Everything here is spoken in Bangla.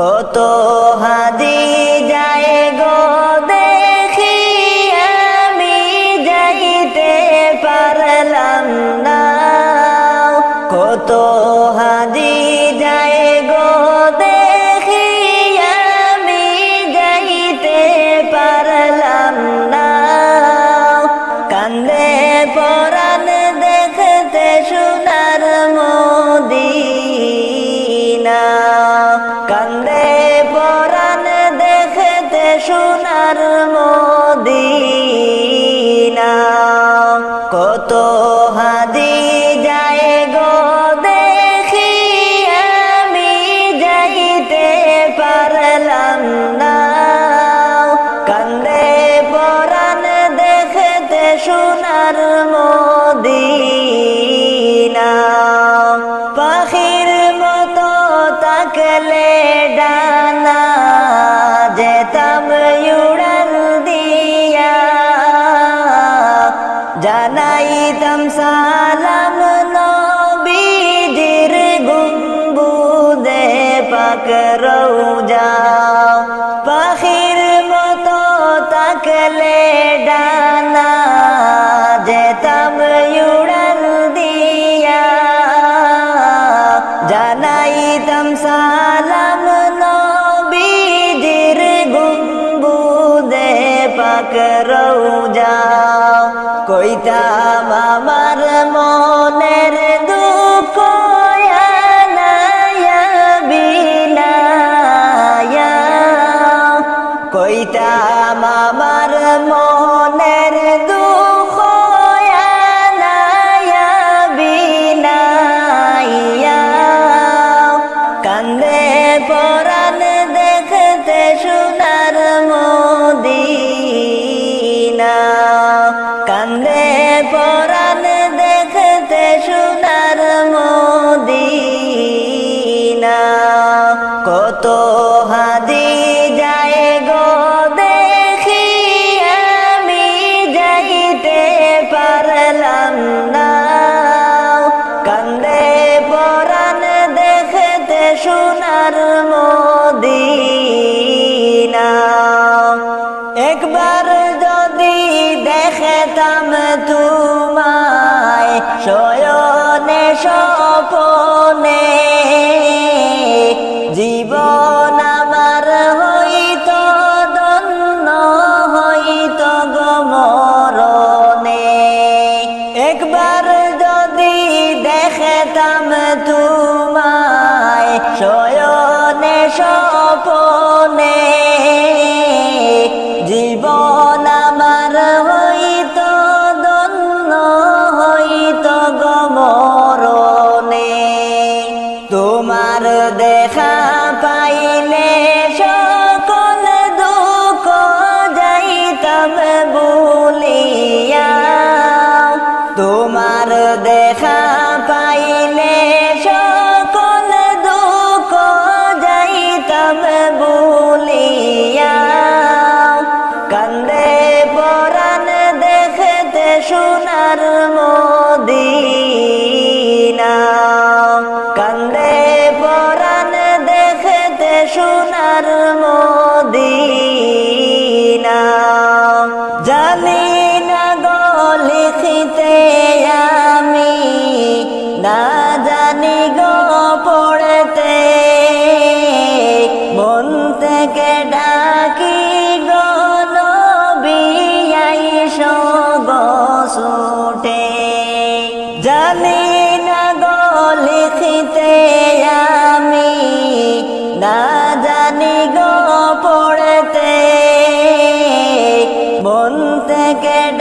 কত হাদি যায় গো দেখি আমি যাইতে পারলাম না। কত হাদি কান্দে পরাণ দেখতে সোনার মদিনা। কত হাদি তাকলে ডানা যেতাম উড়াল দিয়া। জানাইতাম সালাম নবীজির গুম্বুদে পাক রৌজা কইতাম আমার মনের দুঃখ কইতাম আমার মনের কান্দে পরাণ দেখতে সোনার মদিনা। কত হাদি যায় গো দেখি আমি যাইতে পারলাম না। কান্দে পরাণ দেখতে সোনার মদিনা। একবার দেখতাম তোমায় শয়নে স্বপনে। জীবন আমার হইত দন্ন হইত গমরণে একবার যদি দেখতাম তোমায় তোমার দেখা পাইলে সকল দুঃখ যাইতাম বলিয়া তোমার দেখা পারি না গলে খেতে আমি না জানি গো পড়তে। মন থেকে ডাকি গোসুটে জানি না গলে খেতে আমি না again.